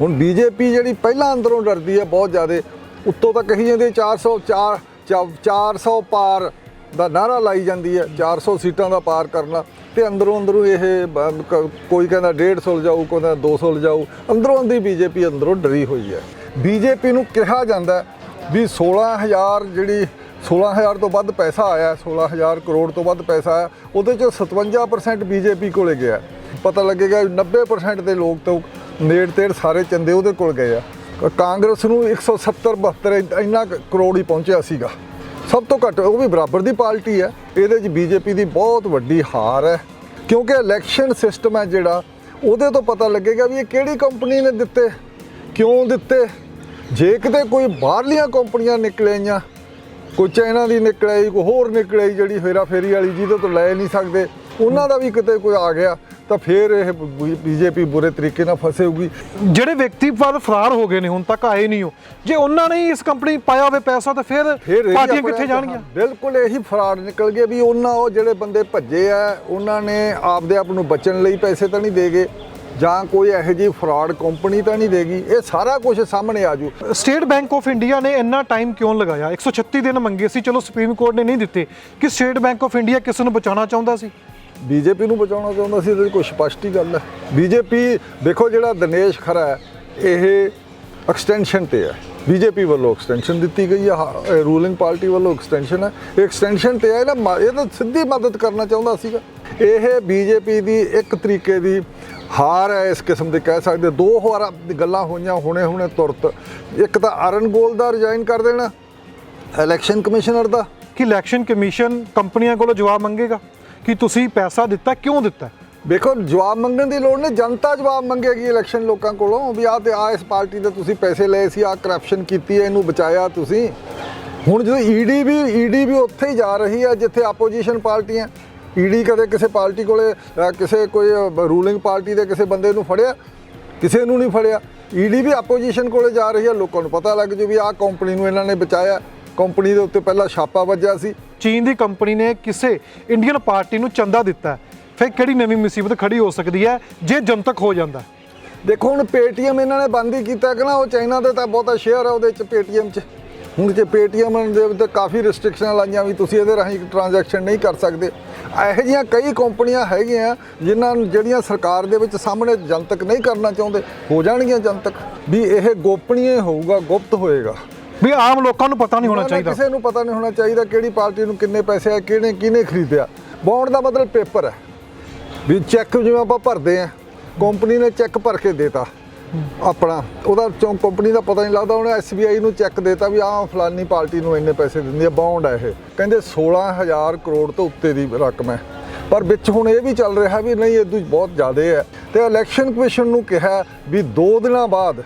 ਹੁਣ ਬੀਜੇਪੀ ਜਿਹੜੀ ਪਹਿਲਾਂ ਅੰਦਰੋਂ ਡਰਦੀ ਹੈ ਬਹੁਤ ਜ਼ਿਆਦਾ, ਉੱਤੋਂ ਤਾਂ ਕਹੀ ਜਾਂਦੀ ਹੈ 404 ਚਾ- 400 ਪਾਰ ਦਾ ਨਾਰਾ ਲਾਈ ਜਾਂਦੀ ਹੈ 400 ਸੀਟਾਂ ਦਾ ਪਾਰ ਕਰਨਾ ਤੇ ਅੰਦਰੋਂ ਅੰਦਰੋਂ ਇਹ ਕ- ਕੋਈ ਕਹਿੰਦਾ 150 ਲਿਜਾਊ, ਕੋਈ ਕਹਿੰਦਾ 200 ਲਿਜਾਊ, ਅੰਦਰੋਂ ਅੰਦਰੀ ਬੀਜੇਪੀ ਅੰਦਰੋਂ ਡਰੀ ਹੋਈ ਹੈ। ਬੀਜੇਪੀ ਨੂੰ ਕਿਹਾ ਜਾਂਦਾ ਹੈ ਵੀ 16000 ਜਿਹੜੀ 16000 ਤੋਂ ਵੱਧ ਪੈਸਾ ਆਇਆ 16000 ਕਰੋੜ ਤੋਂ ਵੱਧ ਪੈਸਾ ਆਇਆ, ਉਹਦੇ ਚੋਂ 57% ਬੀਜੇਪੀ ਕੋਲੇ ਗਿਆ। ਪਤਾ ਲੱਗੇਗਾ ਵੀ 90% ਦੇ ਲੋਕ ਤੋਂ ਨੇੜ ਤੇੜ ਸਾਰੇ ਚੰਦੇ ਉਹਦੇ ਕੋਲ ਗਏ ਆ। ਕਾਂਗਰਸ ਨੂੰ 170 72 ਇੰਨਾ ਕੁ ਕਰੋੜ ਹੀ ਪਹੁੰਚਿਆ ਸੀਗਾ। ਸਭ ਤੋਂ ਘੱਟ ਉਹ ਵੀ ਬਰਾਬਰ ਦੀ ਪਾਰਟੀ ਹੈ। ਇਹਦੇ 'ਚ ਬੀਜੇਪੀ ਦੀ ਬਹੁਤ ਵੱਡੀ ਹਾਰ ਹੈ। ਕਿਉਂਕਿ ਇਲੈਕਸ਼ਨ ਸਿਸਟਮ ਹੈ ਜਿਹੜਾ, ਉਹਦੇ ਤੋਂ ਪਤਾ ਲੱਗੇਗਾ ਵੀ ਇਹ ਕਿਹੜੀ ਕੰਪਨੀ ਨੇ ਦਿੱਤੇ, ਕਿਉਂ ਦਿੱਤੇ। ਜੇ ਕਿਤੇ ਕੋਈ ਬਾਹਰਲੀਆਂ ਕੰਪਨੀਆਂ ਨਿਕਲੇਆਂ ਕੋਈ ਚਾਈਨਾ ਦੀ ਨਿਕਲੇ ਕੋਈ ਹੋਰ ਨਿਕਲੇ ਜਿਹੜੀ ਫੇਰਾ ਫੇਰੀ ਵਾਲੀ ਜਿਹਦੇ ਤੋਂ ਲੈ ਨਹੀਂ ਸਕਦੇ, ਉਹਨਾਂ ਦਾ ਵੀ ਕਿਤੇ ਕੋਈ ਆ ਗਿਆ। ਤਾਂ ਫਿਰ ਇਹ ਬੀਜੇਪੀ ਬੁਰੇ ਤਰੀਕੇ ਨਾਲ ਫਸੇਗੀ ਜਿਹੜੇ ਵਿਅਕਤੀ ਪਰ ਫਰਾਰ ਹੋ ਗਏ ਨੇ ਹੁਣ ਤੱਕ ਆਏ ਨਹੀਂ ਹੋ ਜੇ ਉਹਨਾਂ ਨੇ ਇਸ ਕੰਪਨੀ ਪਾਇਆ ਹੋਵੇ ਪੈਸਾ ਤਾਂ ਫਿਰ ਪਾਰਟੀਆਂ ਕਿੱਥੇ ਜਾਣਗੀਆਂ? ਬਿਲਕੁਲ ਇਹੀ ਫਰਾਡ ਨਿਕਲ ਗਏ ਵੀ ਉਹਨਾਂ ਉਹ ਜਿਹੜੇ ਬੰਦੇ ਭੱਜੇ ਆ ਉਹਨਾਂ ਨੇ ਆਪਦੇ ਆਪ ਨੂੰ ਬਚਣ ਲਈ ਪੈਸੇ ਤਾਂ ਨਹੀਂ ਦੇਗੇ ਜਾਂ ਕੋਈ ਇਹੋ ਜਿਹੀ ਫਰਾਡ ਕੰਪਨੀ ਤਾਂ ਨਹੀਂ ਦੇਗੀ। ਇਹ ਸਾਰਾ ਕੁਝ ਸਾਹਮਣੇ ਆ ਜੂ। ਸਟੇਟ ਬੈਂਕ ਆਫ ਇੰਡੀਆ ਨੇ ਇੰਨਾ ਟਾਈਮ ਕਿਉਂ ਲਗਾਇਆ? 136 ਦਿਨ ਮੰਗੇ ਸੀ। ਚਲੋ ਸੁਪਰੀਮ ਕੋਰਟ ਨੇ ਨਹੀਂ ਦਿੱਤੇ ਕਿ ਸਟੇਟ ਬੈਂਕ ਆਫ ਇੰਡੀਆ ਕਿਸ ਨੂੰ ਬਚਾਉਣਾ ਚਾਹੁੰਦਾ ਸੀ? ਬੀਜੇਪੀ ਨੂੰ ਬਚਾਉਣਾ ਚਾਹੁੰਦਾ ਸੀ, ਇਹਦੇ 'ਚ ਕੋਈ ਸਪਸ਼ਟ ਹੀ ਗੱਲ ਹੈ? ਬੀਜੇਪੀ, ਦੇਖੋ ਜਿਹੜਾ ਦਿਨੇਸ਼ ਖਰਾ ਹੈ, ਇਹ ਐਕਸਟੈਂਸ਼ਨ ਤੇ ਹੈ। ਬੀਜੇਪੀ ਵੱਲੋਂ ਐਕਸਟੈਂਸ਼ਨ ਦਿੱਤੀ ਗਈ ਹੈ ਰੂਲਿੰਗ ਪਾਰਟੀ ਵੱਲੋਂ ਐਕਸਟੈਂਸ਼ਨ ਹੈ। ਇਹ ਐਕਸਟੈਂਸ਼ਨ ਤੇ ਹੈ ਨਾ ਮ- ਇਹ ਤਾਂ ਸਿੱਧੀ ਮਦਦ ਕਰਨਾ ਚਾਹੁੰਦਾ ਸੀਗਾ। ਇਹ ਬੀਜੇਪੀ ਦੀ ਇੱਕ ਤਰੀਕੇ ਦੀ ਹਾਰ ਹੈ, ਇਸ ਕਿਸਮ ਦੇ ਕਹਿ ਸਕਦੇ। ਦੋ ਹਾਰਾਂ ਗੱਲਾਂ ਹੋਈਆਂ ਹੁਣੇ ਹੁਣੇ ਤੁਰਤ। ਇੱਕ ਤਾਂ ਅਰਨ ਗੋਲ ਦਾ ਰਿਜ਼ਾਈਨ ਕਰ ਦੇਣਾ ਇਲੈਕਸ਼ਨ ਕਮਿਸ਼ਨਰ ਦਾ। ਕਿ ਇਲੈਕਸ਼ਨ ਕਮਿਸ਼ਨ ਕੰਪਨੀਆਂ ਕੋਲੋਂ ਜਵਾਬ ਮੰਗੇਗਾ? ਕਿ ਤੁਸੀਂ ਪੈਸਾ ਦਿੱਤਾ, ਕਿਉਂ ਦਿੱਤਾ? ਦੇਖੋ, ਜਵਾਬ ਮੰਗਣ ਦੀ ਲੋੜ ਨਹੀਂ। ਜਨਤਾ ਜਵਾਬ ਮੰਗੇਗੀ ਇਲੈਕਸ਼ਨ ਲੋਕਾਂ ਕੋਲੋਂ ਵੀ ਆਹ ਤੇ ਆ ਇਸ ਪਾਰਟੀ ਦੇ ਤੁਸੀਂ ਪੈਸੇ ਲਏ ਸੀ ਆ ਕਰਪਸ਼ਨ ਕੀਤੀ ਹੈ, ਇਹਨੂੰ ਬਚਾਇਆ ਤੁਸੀਂ। ਹੁਣ ਜਦੋਂ ਈਡੀ ਵੀ ਈਡੀ ਵੀ ਉੱਥੇ ਹੀ ਜਾ ਰਹੀ ਹੈ, ਜਿੱਥੇ ਆਪੋਜੀਸ਼ਨ ਪਾਰਟੀਆਂ ਈਡੀ ਕਦੇ ਕਿਸੇ ਪਾਰਟੀ ਕੋਲੇ ਕਿਸੇ ਕੋਈ ਰੂਲਿੰਗ ਪਾਰਟੀ ਦੇ ਕਿਸੇ ਬੰਦੇ ਨੂੰ ਫੜਿਆ? ਕਿਸੇ ਨੂੰ ਨਹੀਂ ਫੜਿਆ। ਈਡੀ ਵੀ ਆਪੋਜੀਸ਼ਨ ਕੋਲੇ ਜਾ ਰਹੀ ਹੈ, ਲੋਕਾਂ ਨੂੰ ਪਤਾ ਲੱਗ ਜੂ ਵੀ ਆਹ ਕੰਪਨੀ ਨੂੰ ਇਹਨਾਂ ਨੇ ਬਚਾਇਆ। ਕੰਪਨੀ ਦੇ ਉੱਤੇ ਪਹਿਲਾਂ ਛਾਪਾ ਵੱਜਿਆ ਸੀ। ਚੀਨ ਦੀ ਕੰਪਨੀ ਨੇ ਕਿਸੇ ਇੰਡੀਅਨ ਪਾਰਟੀ ਨੂੰ ਚੰਦਾ ਦਿੱਤਾ ਹੈ। ਫਿਰ ਕਿਹੜੀ ਨਵੀਂ ਮੁਸੀਬਤ ਖੜੀ ਹੋ ਸਕਦੀ ਹੈ? ਜੇ ਜਨਤਕ ਹੋ ਜਾਂਦਾ। ਹੈ? ਦੇਖੋ ਹੁਣ ਪੇਟੀਐਮ ਇਹਨਾਂ ਨੇ ਬੰਦ ਹੀ ਕੀਤਾ ਕਿ ਨਾ ਉਹ ਚਾਈਨਾ ਦੇ ਤਾਂ ਬਹੁਤਾ ਸ਼ੇਅਰ ਆ ਉਹਦੇ ਚ ਪੇਟੀਐਮ ਚ। ਹੁਣ ਜੇ ਪੇਟੀਐਮ ਦੇ ਉੱਤੇ ਕਾਫੀ ਰੈਸਟ੍ਰਿਕਸ਼ਨਾਂ ਲਾਈਆਂ ਵੀ ਤੁਸੀਂ ਇਹਦੇ ਰਾਹੀਂ ਟ੍ਰਾਂਜੈਕਸ਼ਨ ਨਹੀਂ ਕਰ ਸਕਦੇ। ਇਹੋ ਜਿਹੀਆਂ ਕਈ ਕੰਪਨੀਆਂ ਹੈਗੀਆਂ ਜਿਨ੍ਹਾਂ ਜਿਹੜੀਆਂ ਸਰਕਾਰ ਦੇ ਵਿੱਚ ਸਾਹਮਣੇ ਜਨਤਕ ਨਹੀਂ ਕਰਨਾ ਚਾਹੁੰਦੇ ਹੋ ਜਾਣਗੀਆਂ ਜਨਤਕ। ਵੀ ਇਹ ਗੋਪਨੀय ਹੋਊਗਾ ਗੁਪਤ ਹੋਏਗਾ। ਵੀ ਆਮ ਲੋਕਾਂ ਨੂੰ ਪਤਾ ਨਹੀਂ ਹੋਣਾ ਚਾਹੀਦਾ। ਕਿਸੇ ਨੂੰ ਪਤਾ ਨਹੀਂ ਹੋਣਾ ਚਾਹੀਦਾ ਕਿਹੜੀ ਪਾਰਟੀ ਨੂੰ ਕਿੰਨੇ ਪੈਸੇ ਆ ਕਿਹਨੇ ਕਿਹਨੇ ਖਰੀਦਿਆ। ਬੌਂਡ ਦਾ ਮਤਲਬ ਪੇਪਰ ਹੈ। ਵੀ ਚੈੱਕ ਜਿਵੇਂ ਆਪਾਂ ਭਰਦੇ ਆ ਕੰਪਨੀ ਨੇ ਚੈੱਕ ਭਰ ਕੇ ਦੇਤਾ ਆਪਣਾ। ਉਹਦਾ ਚੋਂ ਕੰਪਨੀ ਦਾ ਪਤਾ ਨਹੀਂ ਲੱਗਦਾ ਉਹਨੇ SBI ਨੂੰ ਚੈੱਕ ਦੇਤਾ ਵੀ ਆਹ ਫਲਾਨੀ ਪਾਰਟੀ ਨੂੰ ਇੰਨੇ ਪੈਸੇ ਦਿੰਦੀ ਹੈ ਬੌਂਡ ਹੈ ਇਹ। ਕਹਿੰਦੇ 16000 ਕਰੋੜ ਤੋਂ ਉੱਤੇ ਦੀ ਰਕਮ ਹੈ। ਪਰ ਵਿੱਚ ਹੁਣ ਇਹ ਵੀ ਚੱਲ ਰਿਹਾ ਵੀ ਨਹੀਂ ਇਹ ਤੋਂ ਬਹੁਤ ਜ਼ਿਆਦਾ ਹੈ। ਤੇ ਇਲੈਕਸ਼ਨ ਕਮਿਸ਼ਨ ਨੂੰ ਕਿਹਾ ਵੀ 2 ਦਿਨਾਂ ਬਾਅਦ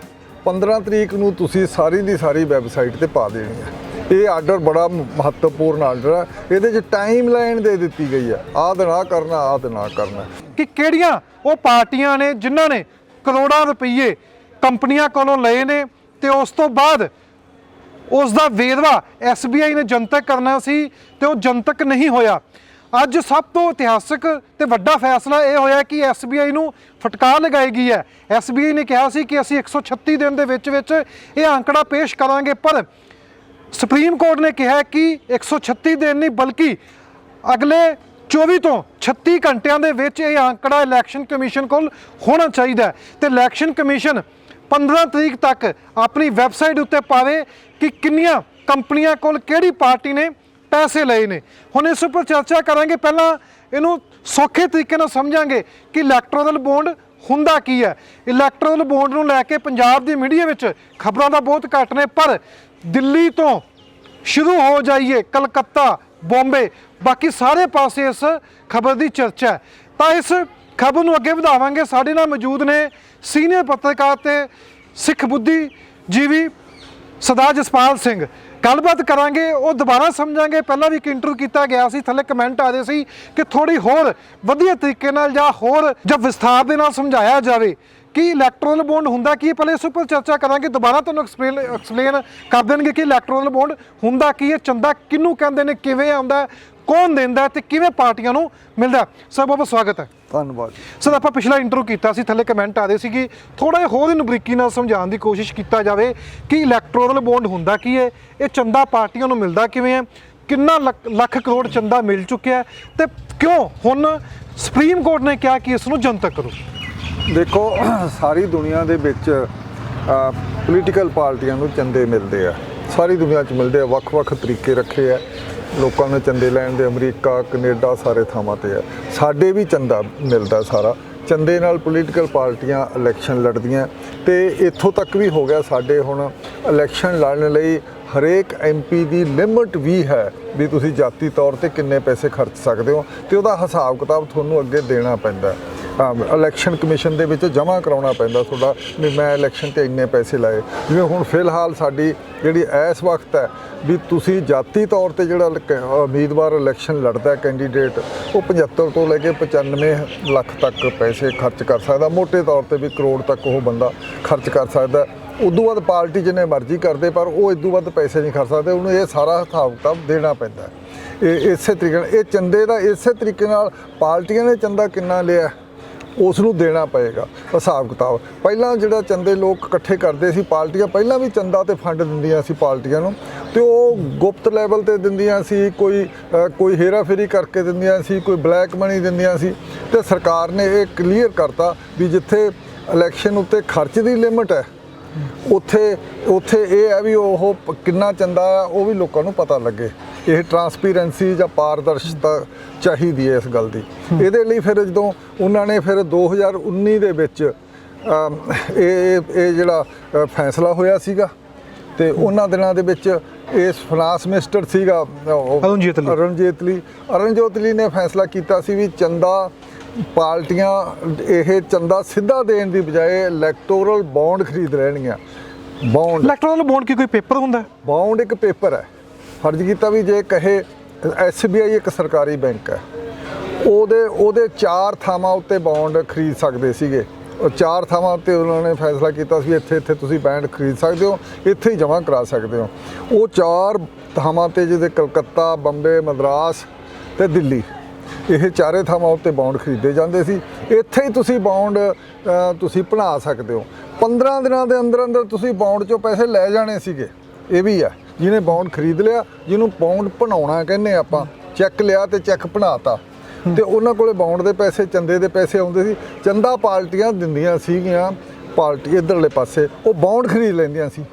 15 ਤਰੀਕ ਨੂੰ ਤੁਸੀਂ ਸਾਰੀ ਦੀ ਸਾਰੀ ਵੈਬਸਾਈਟ ਤੇ ਪਾ ਦੇਣੀ ਹੈ। ਇਹ ਆਰਡਰ ਬੜਾ ਮਹੱਤਵਪੂਰਨ ਆਰਡਰ ਹੈ। ਇਹਦੇ 'ਚ ਟਾਈਮ ਲਾਈਨ ਦੇ ਦਿੱਤੀ ਗਈ ਹੈ। ਆਹ ਦਿਨ ਕਰਨਾ, ਆਹ ਦਿਨ ਕਰਨਾ। ਕਿ ਕਿਹੜੀਆਂ ਉਹ ਪਾਰਟੀਆਂ ਨੇ ਜਿਨ੍ਹਾਂ ਨੇ ਕਰੋੜਾਂ ਰੁਪਏ ਕੰਪਨੀਆਂ ਕੋਲੋਂ ਲਏ ਨੇ ਤੇ ਉਸ ਤੋਂ ਬਾਅਦ ਉਸ ਦਾ ਵੇਰਵਾ SBI ਨੇ ਜਨਤਕ ਕਰਨਾ ਸੀ ਤੇ ਉਹ ਜਨਤਕ ਨਹੀਂ ਹੋਇਆ। ਅੱਜ ਸਭ ਤੋਂ ਇਤਿਹਾਸਕ ਤੇ ਵੱਡਾ ਫੈਸਲਾ ਇਹ ਹੋਇਆ ਕਿ SBI ਨੂੰ ਫਟਕਾਰ ਲਗਾਈ ਗਈ ਹੈ। SBI ਨੇ ਕਿਹਾ ਸੀ ਕਿ ਅਸੀਂ 136 ਦਿਨ ਦੇ ਵਿੱਚ ਵਿੱਚ ਇਹ ਅੰਕੜਾ ਪੇਸ਼ ਕਰਾਂਗੇ, ਪਰ ਸੁਪਰੀਮ ਕੋਰਟ ਨੇ ਕਿਹਾ ਕਿ 136 ਦਿਨ ਨਹੀਂ, ਬਲਕਿ ਅਗਲੇ 24 ਤੋਂ 36 ਘੰਟਿਆਂ ਦੇ ਵਿੱਚ ਇਹ ਅੰਕੜਾ ਇਲੈਕਸ਼ਨ ਕਮਿਸ਼ਨ ਕੋਲ ਹੋਣਾ ਚਾਹੀਦਾ ਹੈ। ਤੇ ਇਲੈਕਸ਼ਨ ਕਮਿਸ਼ਨ 15 ਤਰੀਕ ਤੱਕ ਆਪਣੀ ਵੈਬਸਾਈਟ ਉੱਤੇ ਪਾਵੇ ਕਿ ਕਿੰਨੀਆਂ ਕੰਪਨੀਆਂ ਕੋਲ ਕਿਹੜੀ ਪਾਰਟੀ ਨੇ ਪੈਸੇ ਲਏ ਨੇ। ਹੁਣ ਇਸ ਉੱਪਰ ਚਰਚਾ ਕਰਾਂਗੇ। ਪਹਿਲਾਂ ਇਹਨੂੰ ਸੌਖੇ ਤਰੀਕੇ ਨਾਲ ਸਮਝਾਂਗੇ ਕਿ ਇਲੈਕਟ੍ਰੋਨਲ ਬੌਂਡ ਹੁੰਦਾ ਕੀ ਹੈ। ਇਲੈਕਟ੍ਰੋਨਲ ਬੌਂਡ ਨੂੰ ਲੈ ਕੇ ਪੰਜਾਬ ਦੀ ਮੀਡੀਆ ਵਿੱਚ ਖਬਰਾਂ ਦਾ ਬਹੁਤ ਘੱਟ ਨੇ, ਪਰ ਦਿੱਲੀ ਤੋਂ ਸ਼ੁਰੂ ਹੋ ਜਾਈਏ ਕਲਕੱਤਾ, ਬੰਬੇ, ਬਾਕੀ ਸਾਰੇ ਪਾਸੇ ਇਸ ਖਬਰ ਦੀ ਚਰਚਾ ਹੈ। ਤਾਂ ਇਸ ਖਬਰ ਨੂੰ ਅੱਗੇ ਵਧਾਵਾਂਗੇ। ਸਾਡੇ ਨਾਲ ਮੌਜੂਦ ਨੇ ਸੀਨੀਅਰ ਪੱਤਰਕਾਰ ਤੇ ਸਿੱਖ ਬੁੱਧੀ ਜੀਵੀ ਸਰਦਾਰ ਜਸਪਾਲ ਸਿੰਘ। ਗੱਲਬਾਤ ਕਰਾਂਗੇ, ਉਹ ਦੁਬਾਰਾ ਸਮਝਾਂਗੇ। ਪਹਿਲਾਂ ਵੀ ਇੱਕ ਇੰਟਰਵਿਊ ਕੀਤਾ ਗਿਆ ਸੀ, ਥੱਲੇ ਕਮੈਂਟ ਆ ਰਹੇ ਸੀ ਕਿ ਥੋੜੀ ਹੋਰ ਵਧੀਆ ਤਰੀਕੇ ਨਾਲ ਜਾਂ ਹੋਰ ਜਾਂ ਵਿਸਥਾਰ ਦੇ ਨਾਲ ਸਮਝਾਇਆ ਜਾਵੇ। ਕਿ ਇਲੈਕਟ੍ਰੋਨਲ ਬੌਂਡ ਹੁੰਦਾ, ਕੀ ਹੈ ਪਹਿਲੇ ਇਸ ਉੱਪਰ ਚਰਚਾ ਕਰਾਂਗੇ, ਦੁਬਾਰਾ ਤੁਹਾਨੂੰ ਐਕਸਪਲੇਨ ਐਕਸਪਲੇਨ ਕਰ ਦੇਣਗੇ ਕਿ ਇਲੈਕਟ੍ਰੋਨਲ ਬੌਂਡ ਹੁੰਦਾ ਕੀ ਹੈ, ਚੰਦਾ ਕਿਹਨੂੰ ਕਹਿੰਦੇ ਨੇ, ਕਿਵੇਂ ਆਉਂਦਾ, ਕੌਣ ਦਿੰਦਾ ਹੈ ਤੇ ਕਿਵੇਂ ਪਾਰਟੀਆਂ ਨੂੰ ਮਿਲਦਾ। ਸਭ ਬਹੁਤ ਸਵਾਗਤ ਹੈ। ਧੰਨਵਾਦ। ਸਰ ਆਪਾਂ ਪਿਛਲਾ ਇੰਟਰੋ ਕੀਤਾ ਸੀ ਥੱਲੇ ਕਮੈਂਟ ਆ ਰਹੇ ਸੀ ਕਿ ਥੋੜਾ ਜਿਹਾ ਹੋਰ ਇਹਨੂੰ ਬਰੀਕੀ ਨਾਲ ਸਮਝਾਉਣ ਦੀ ਕੋਸ਼ਿਸ਼ ਕੀਤਾ ਜਾਵੇ ਕਿ ਇਲੈਕਟੋਰਲ ਬੌਂਡ ਹੁੰਦਾ ਕੀ ਹੈ ਇਹ ਚੰਦਾ ਪਾਰਟੀਆਂ ਨੂੰ ਮਿਲਦਾ ਕਿਵੇਂ ਹੈ ਕਿੰਨਾ ਲੱਖ ਲੱਖ ਕਰੋੜ ਚੰਦਾ ਮਿਲ ਚੁੱਕਿਆ ਤੇ ਕਿਉਂ ਹੁਣ ਸੁਪਰੀਮ ਕੋਰਟ ਨੇ ਕਿਹਾ ਕਿ ਇਸ ਨੂੰ ਜਨਤਕ ਕਰੋ? ਦੇਖੋ ਸਾਰੀ ਦੁਨੀਆ ਦੇ ਵਿੱਚ ਪੋਲੀਟੀਕਲ ਪਾਰਟੀਆਂ ਨੂੰ ਚੰਦੇ ਮਿਲਦੇ ਆ। ਸਾਰੀ ਦੁਨੀਆ 'ਚ ਮਿਲਦੇ ਆ ਵੱਖ-ਵੱਖ ਤਰੀਕੇ ਰੱਖੇ ਆ। ਲੋਕਾਂ ਨੂੰ ਚੰਦੇ ਲੈਣ ਦੇ ਅਮਰੀਕਾ, ਕੈਨੇਡਾ ਸਾਰੇ ਥਾਵਾਂ ਤੇ ਹੈ। ਸਾਡੇ ਵੀ ਚੰਦਾ ਮਿਲਦਾ ਸਾਰਾ। ਚੰਦੇ ਨਾਲ ਪੋਲੀਟੀਕਲ ਪਾਰਟੀਆਂ ਇਲੈਕਸ਼ਨ ਲੜਦੀਆਂ ਤੇ ਇੱਥੋਂ ਤੱਕ ਵੀ ਹੋ ਗਿਆ ਸਾਡੇ ਹੁਣ ਇਲੈਕਸ਼ਨ ਲੜਨ ਲਈ ਹਰੇਕ ਐਮਪੀ ਦੀ ਲਿਮਟ ਵੀ ਹੈ ਵੀ ਤੁਸੀਂ ਜਾਤੀ ਤੌਰ ਤੇ ਕਿੰਨੇ ਪੈਸੇ ਖਰਚ ਸਕਦੇ ਹੋ ਤੇ ਉਹਦਾ ਹਿਸਾਬ ਕਿਤਾਬ ਤੁਹਾਨੂੰ ਅੱਗੇ ਦੇਣਾ ਪੈਂਦਾ ਇਲੈਕਸ਼ਨ ਕਮਿਸ਼ਨ ਦੇ ਵਿੱਚ ਜਮ੍ਹਾਂ ਕਰਾਉਣਾ ਪੈਂਦਾ ਤੁਹਾਡਾ ਵੀ ਮੈਂ ਇਲੈਕਸ਼ਨ ਤੇ ਇੰਨੇ ਪੈਸੇ ਲਾਏ। ਜਿਵੇਂ ਹੁਣ ਫਿਲਹਾਲ ਸਾਡੀ ਜਿਹੜੀ ਇਸ ਵਕਤ ਹੈ ਵੀ ਤੁਸੀਂ ਜਾਤੀ ਤੌਰ ਤੇ ਜਿਹੜਾ ਉਮੀਦਵਾਰ ਇਲੈਕਸ਼ਨ ਲੜਦਾ ਕੈਂਡੀਡੇਟ ਉਹ 75 ਤੋਂ ਲੈ ਕੇ 95 ਲੱਖ ਤੱਕ ਪੈਸੇ ਖਰਚ ਕਰ ਸਕਦਾ। ਮੋٹے ਤੌਰ ਤੇ ਵੀ ਕਰੋੜ ਤੱਕ ਉਹ ਬੰਦਾ ਖਰਚ ਕਰ ਸਕਦਾ। ਉਦੋਂ ਬਾਅਦ ਪਾਰਟੀ ਜਿੰਨੇ ਮਰਜ਼ੀ ਕਰਦੇ, ਪਰ ਉਹ ਇਦੋਂ ਵੱਧ ਪੈਸੇ ਨਹੀਂ ਖਰਚ ਸਕਦੇ। ਉਹਨੂੰ ਇਹ ਸਾਰਾ ਹਿਸਾਬ ਕਿਤਾਬ ਦੇਣਾ ਪੈਂਦਾ। ਇਹ ਇਸੇ ਤਰੀਕੇ ਨਾਲ ਇਹ ਚੰਦੇ ਦਾ ਇਸੇ ਤਰੀਕੇ ਨਾਲ ਪਾਰਟੀਆਂ ਨੇ ਚੰਦਾ ਕਿੰਨਾ ਲਿਆ। ਉਸ ਨੂੰ ਦੇਣਾ ਪਏਗਾ ਹਿਸਾਬ ਕਿਤਾਬ। ਪਹਿਲਾਂ ਜਿਹੜਾ ਚੰਦੇ ਲੋਕ ਇਕੱਠੇ ਕਰਦੇ ਸੀ ਪਾਰਟੀਆਂ ਪਹਿਲਾਂ ਵੀ ਚੰਦਾ ਤੇ ਫੰਡ ਦਿੰਦੀਆਂ ਸੀ ਪਾਰਟੀਆਂ ਨੂੰ। ਤੇ ਉਹ ਗੁਪਤ ਲੈਵਲ ਤੇ ਦਿੰਦੀਆਂ ਸੀ ਕੋਈ ਅ, ਕੋਈ ਹੇਰਾਫੇਰੀ ਕਰਕੇ ਦਿੰਦੀਆਂ ਸੀ ਕੋਈ ਬਲੈਕ ਮਨੀ ਦਿੰਦੀਆਂ ਸੀ। ਤੇ ਸਰਕਾਰ ਨੇ ਇਹ ਕਲੀਅਰ ਕਰਤਾ ਵੀ ਜਿੱਥੇ ਇਲੈਕਸ਼ਨ ਉੱਤੇ ਖਰਚ ਦੀ ਲਿਮਟ ਹੈ ਉੱਥੇ ਉੱਥੇ ਇਹ ਹੈ ਵੀ ਉਹ ਕਿੰਨਾ ਚੰਦਾ ਆ ਉਹ ਵੀ ਲੋਕਾਂ ਨੂੰ ਪਤਾ ਲੱਗੇ। ਇਹ ਟਰਾਂਸਪੇਰੈਂਸੀ ਜਾਂ ਪਾਰਦਰਸ਼ਤਾ ਚਾਹੀਦੀ ਹੈ ਇਸ ਗੱਲ ਦੀ। ਇਹਦੇ ਲਈ ਫਿਰ ਜਦੋਂ ਉਹਨਾਂ ਨੇ ਫਿਰ 2019 ਦੇ ਵਿੱਚ ਇਹ ਇਹ ਜਿਹੜਾ ਫੈਸਲਾ ਹੋਇਆ ਸੀਗਾ ਤੇ ਉਹਨਾਂ ਦਿਨਾਂ ਦੇ ਵਿੱਚ ਇਸ ਫਾਈਨਾਂਸ ਮਿਨਿਸਟਰ ਸੀਗਾ ਉਹ- ਅਰੁਣ ਜੇਤਲੀ। ਅਰੁਣ ਜੇਤਲੀ। ਅਰੁਣ ਜੇਤਲੀ ਨੇ ਫੈਸਲਾ ਕੀਤਾ ਸੀ ਵੀ ਚੰਦਾ ਪਾਰਟੀਆਂ ਇਹ ਚੰਦਾ ਸਿੱਧਾ ਦੇਣ ਦੀ ਬਜਾਏ ਇਲੈਕਟੋਰਲ ਬੌਂਡ ਖਰੀਦ ਲੈਣਗੀਆਂ। ਬੌਂਡ ਇਲੈਕਟੋਰਲ ਬੌਂਡ ਕੀ ਕੋਈ ਪੇਪਰ ਹੁੰਦਾ? ਬੌਂਡ ਇੱਕ ਪੇਪਰ ਹੈ। ਫਰਜ਼ ਕੀਤਾ ਵੀ ਜੇ ਕਹੇ ਐਸਬੀਆਈ ਇੱਕ ਸਰਕਾਰੀ ਬੈਂਕ ਹੈ। ਉਹਦੇ ਉਹਦੇ ਚਾਰ ਥਾਵਾਂ ਉੱਤੇ ਬੌਂਡ ਖਰੀਦ ਸਕਦੇ ਸੀਗੇ। ਉਹ ਚਾਰ ਥਾਵਾਂ ਉੱਤੇ ਉਹਨਾਂ ਨੇ ਫੈਸਲਾ ਕੀਤਾ ਸੀ, ਇੱਥੇ ਇੱਥੇ ਤੁਸੀਂ ਬੈਂਡ ਖਰੀਦ ਸਕਦੇ ਹੋ, ਇੱਥੇ ਹੀ ਜਮ੍ਹਾਂ ਕਰਾ ਸਕਦੇ ਹੋ। ਉਹ ਚਾਰ ਥਾਵਾਂ ਤੇ ਜਿਹਦੇ ਕਲਕੱਤਾ, ਬੰਬੇ, ਮਦਰਾਸ ਤੇ ਦਿੱਲੀ, ਇਹ ਚਾਰੇ ਥਾਵਾਂ ਉੱਤੇ ਬੌਂਡ ਖਰੀਦੇ ਜਾਂਦੇ ਸੀ। ਇੱਥੇ ਹੀ ਤੁਸੀਂ ਬੌਂਡ ਤੁਸੀਂ ਬਣਾ ਸਕਦੇ ਹੋ। 15 ਦਿਨਾਂ ਦੇ ਅੰਦਰ ਅੰਦਰ ਤੁਸੀਂ ਬੌਂਡ ਚੋਂ ਪੈਸੇ ਲੈ ਜਾਣੇ ਸੀਗੇ। ਇਹ ਵੀ ਹੈ। ਜਿਹਨੇ ਬੌਂਡ ਖਰੀਦ ਲਿਆ, ਜਿਹਨੂੰ ਬੌਂਡ ਬਣਾਉਣਾ ਕਹਿੰਦੇ ਆਪਾਂ ਚੈੱਕ ਲਿਆ ਤੇ ਚੈੱਕ ਬਣਾਤਾ। ਤੇ ਉਹਨਾਂ ਕੋਲੇ ਬੌਂਡ ਦੇ ਪੈਸੇ, ਚੰਦੇ ਦੇ ਪੈਸੇ ਆਉਂਦੇ ਸੀ। ਚੰਦਾ ਪਾਰਟੀਆਂ ਦਿੰਦੀਆਂ ਸੀਗੀਆਂ, ਪਾਰਟੀ ਇਧਰਲੇ ਪਾਸੇ, ਉਹ ਬੌਂਡ ਖਰੀਦ ਲੈਂਦੀਆਂ ਸੀ।